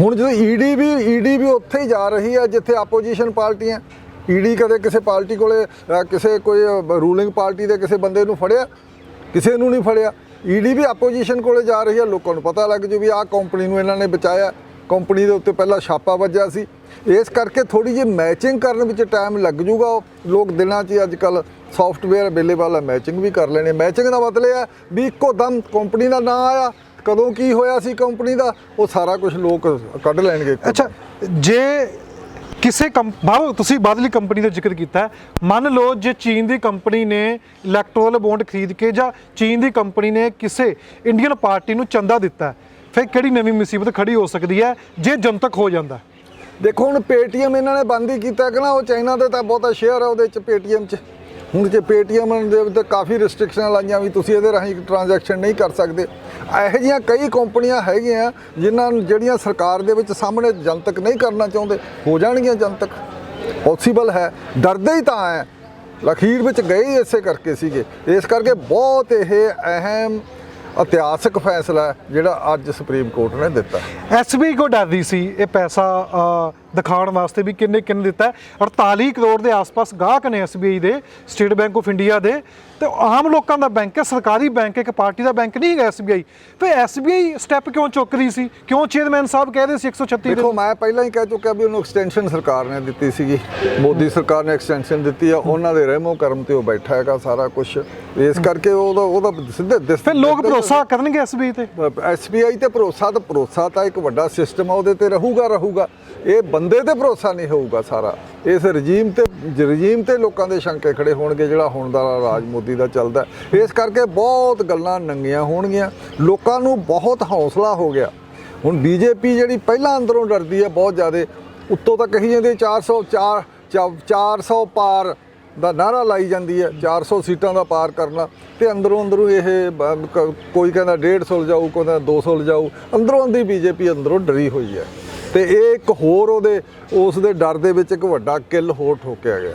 ਹੁਣ ਜਦੋਂ ਈਡੀ ਵੀ ਈਡੀ ਵੀ ਉੱਥੇ ਹੀ ਜਾ ਰਹੀ ਹੈ, ਜਿੱਥੇ ਆਪੋਜੀਸ਼ਨ ਪਾਰਟੀਆਂ ਈਡੀ ਕਦੇ ਕਿਸੇ ਪਾਰਟੀ ਕੋਲੇ ਕਿਸੇ ਕੋਈ ਰੂਲਿੰਗ ਪਾਰਟੀ ਦੇ ਕਿਸੇ ਬੰਦੇ ਨੂੰ ਫੜਿਆ? ਕਿਸੇ ਨੂੰ ਨਹੀਂ ਫੜਿਆ? ਈਡੀ ਵੀ ਆਪੋਜੀਸ਼ਨ ਕੋਲੇ ਜਾ ਰਹੀ ਹੈ, ਲੋਕਾਂ ਨੂੰ ਪਤਾ ਲੱਗ ਜੂ ਵੀ ਆਹ ਕੰਪਨੀ ਨੂੰ ਇਹਨਾਂ ਨੇ ਬਚਾਇਆ। ਕੰਪਨੀ ਦੇ ਉੱਤੇ ਪਹਿਲਾਂ ਛਾਪਾ ਵੱਜਿਆ ਸੀ। ਇਸ ਕਰਕੇ ਥੋੜੀ ਜਿਹੀ ਮੈਚਿੰਗ ਕਰਨ ਵਿੱਚ ਟਾਈਮ ਲੱਗ ਜੂਗਾ। ਉਹ ਲੋਕ ਦਿਨਾਂ 'ਚ ਅੱਜ ਕੱਲ ਸੌਫਟਵੇਅਰ ਅਵੇਲੇਬਲ ਹੈ ਮੈਚਿੰਗ ਵੀ ਕਰ ਲੈਣੇ। ਮੈਚਿੰਗ ਦਾ ਮਤਲਬ ਇਹ ਹੈ ਵੀ ਇੱਕੋ ਦਮ ਕੰਪਨੀ ਦਾ ਨਾਂ ਆਇਆ, ਕਦੋਂ ਕੀ ਹੋਇਆ ਸੀ ਕੰਪਨੀ ਦਾ, ਉਹ ਸਾਰਾ ਕੁਝ ਲੋਕ ਕੱਢ ਲੈਣਗੇ। ਅੱਛਾ, ਜੇ ਕਿਸੇ ਕੰਪ ਬਾਹਰੋਂ ਤੁਸੀਂ ਬਾਦਲੀ ਕੰਪਨੀ ਦਾ ਜ਼ਿਕਰ ਕੀਤਾ ਮੰਨ ਲਓ ਜੇ ਚੀਨ ਦੀ ਕੰਪਨੀ ਨੇ ਇਲੈਕਟ੍ਰੋਲ ਬੌਂਡ ਖਰੀਦ ਕੇ ਜਾਂ ਚੀਨ ਦੀ ਕੰਪਨੀ ਨੇ ਕਿਸੇ ਇੰਡੀਅਨ ਪਾਰਟੀ ਨੂੰ ਚੰਦਾ ਦਿੱਤਾ ਫਿਰ ਕਿਹੜੀ ਨਵੀਂ ਮੁਸੀਬਤ ਖੜੀ ਹੋ ਸਕਦੀ ਹੈ? ਜੇ ਜਨਤਕ ਹੋ ਜਾਂਦਾ ਦੇਖੋ, ਹੁਣ ਪੇਟੀਐਮ ਇਹਨਾਂ ਨੇ ਬੰਦ ਹੀ ਕੀਤਾ ਕਿ ਨਾ, ਉਹ ਚਾਈਨਾ ਦੇ ਤਾਂ ਬਹੁਤਾ ਸ਼ੇਅਰ ਹੈ ਉਹਦੇ ਚ ਪੇਟੀਐਮ ਚ। ਹੁਣ ਜੇ ਪੇਟੀਐਮ ਦੇ ਉੱਤੇ ਕਾਫੀ ਰਿਸਟ੍ਰਿਕਸ਼ਨਾਂ ਲਾਈਆਂ ਵੀ ਤੁਸੀਂ ਇਹਦੇ ਰਾਹੀਂ ਟ੍ਰਾਂਜੈਕਸ਼ਨ ਨਹੀਂ ਕਰ ਸਕਦੇ। ਇਹੋ ਜਿਹੀਆਂ ਕਈ ਕੰਪਨੀਆਂ ਹੈਗੀਆਂ, ਜਿਨ੍ਹਾਂ ਜਿਹੜੀਆਂ ਸਰਕਾਰ ਦੇ ਵਿੱਚ ਸਾਹਮਣੇ ਜਨਤਕ ਨਹੀਂ ਕਰਨਾ ਚਾਹੁੰਦੇ, ਹੋ ਜਾਣਗੀਆਂ ਜਨਤਕ। ਪੋਸੀਬਲ ਹੈ। ਡਰਦੇ ਹੀ ਤਾਂ ਹੈ। ਲਖੀਰ ਵਿੱਚ ਗਏ ਹੀ ਇਸੇ ਕਰਕੇ ਸੀਗੇ। ਇਸ ਕਰਕੇ ਬਹੁਤ ਇਹ ਅਹਿਮ ਇਤਿਹਾਸਕ ਫੈਸਲਾ ਜਿਹੜਾ ਅੱਜ ਸੁਪਰੀਮ ਕੋਰਟ ਨੇ ਦਿੱਤਾ। ਐਸਬੀਆਈ ਕੋ ਡਰਦੀ ਸੀ ਇਹ ਪੈਸਾ ਦਿਖਾਉਣ ਵਾਸਤੇ ਵੀ ਕਿੰਨੇ ਕਿੰਨੇ ਦਿੱਤਾ ਹੈ। 48 ਕਰੋੜ ਦੇ ਆਸ-ਪਾਸ ਗਾਹਕ ਨੇ ਐਸਬੀਆਈ ਦੇ ਸਟੇਟ ਬੈਂਕ ਆਫ ਇੰਡੀਆ ਦੇ। ਤੇ ਆਮ ਲੋਕਾਂ ਦਾ ਬੈਂਕ ਹੈ ਸਰਕਾਰੀ ਬੈਂਕ ਇੱਕ ਪਾਰਟੀ ਦਾ ਬੈਂਕ ਨਹੀਂ ਹੈਗਾ ਐਸਬੀਆਈ ਤੇ ਐਸਬੀਆਈ ਸਟੈਪ ਕਿਉਂ ਚੁੱਕ ਰਹੀ ਸੀ? ਕਿਉਂ ਚੇਅਰਮੈਨ ਸਾਹਿਬ ਕਹਿ ਰਹੇ ਸੀ 136 ਦੇਖੋ ਦਿਨ ਮੈਂ ਪਹਿਲਾਂ ਹੀ ਕਹਿ ਚੁੱਕਿਆ ਵੀ ਉਹਨੂੰ ਐਕਸਟੈਂਸ਼ਨ ਸਰਕਾਰ ਨੇ ਦਿੱਤੀ ਸੀਗੀ। ਮੋਦੀ ਸਰਕਾਰ ਨੇ ਐਕਸਟੈਂਸ਼ਨ ਦਿੱਤੀ ਆ ਉਹਨਾਂ ਦੇ ਰਹਿਮੋ ਕਰਮ ਤੇ ਉਹ ਬੈਠਾ ਹੈਗਾ ਸਾਰਾ ਕੁਝ ਇਸ ਕਰਕੇ ਉਹਦਾ ਉਹਦਾ ਸਿੱਧੇ ਦਿਸ ਫਿਰ ਲੋਕ ਭਰੋਸਾ ਕਰਨਗੇ ਐਸਬੀਆਈ ਤੇ? ਐਸਬੀਆਈ ਤੇ ਭਰੋਸਾ ਤਾਂ ਭਰੋਸਾ ਤਾਂ ਇੱਕ ਵੱਡਾ ਸਿਸਟਮ ਆ ਉਹਦੇ ਤੇ ਰਹੂਗਾ ਰਹੂਗਾ। ਇਹ ਬੰਦੇ ਤੇ ਭਰੋਸਾ ਨਹੀਂ ਹੋਊਗਾ ਸਾਰਾ। ਇਸ ਰਜੀਮ ਤੇ ਰਜੀਮ ਤੇ ਲੋਕਾਂ ਦੇ ਸ਼ੰਕੇ ਖੜੇ ਹੋਣਗੇ ਜਿਹੜਾ ਹੁਣ ਦਾ ਰਾਜ ਮੋਦੀ ਦਾ ਚੱਲਦਾ ਇਸ ਕਰਕੇ ਬਹੁਤ ਗੱਲਾਂ ਨੰਗੀਆਂ ਹੋਣਗੀਆਂ। ਲੋਕਾਂ ਨੂੰ ਬਹੁਤ ਹੌਸਲਾ ਹੋ ਗਿਆ। ਹੁਣ ਬੀਜੇਪੀ ਜਿਹੜੀ ਪਹਿਲਾਂ ਅੰਦਰੋਂ ਡਰਦੀ ਹੈ ਬਹੁਤ ਜ਼ਿਆਦਾ, ਉੱਤੋਂ ਤਾਂ ਕਹੀ ਜਾਂਦੀ ਹੈ 404 400 ਪਾਰ ਦਾ ਨਾਰਾ ਲਾਈ ਜਾਂਦੀ ਹੈ 400 ਸੀਟਾਂ ਦਾ ਪਾਰ ਕਰਨਾ। ਤੇ ਅੰਦਰੋਂ ਅੰਦਰੋਂ ਇਹ ਕ- ਕੋਈ ਕਹਿੰਦਾ 150 ਲਿਜਾਊ, ਕੋਈ ਕਹਿੰਦਾ 200 ਲਿਜਾਊ। ਅੰਦਰੋਂ ਅੰਦਰੀ ਬੀਜੇਪੀ ਅੰਦਰੋਂ ਡਰੀ ਹੋਈ ਹੈ। ਤੇ ਇਹ ਇੱਕ ਹੋਰ ਉਹਦੇ, ਉਸ ਦੇ ਡਰ ਦੇ ਵਿੱਚ ਇੱਕ ਵੱਡਾ ਕਿੱਲ ਹੋਰ ਠੋਕਿਆ ਗਿਆ।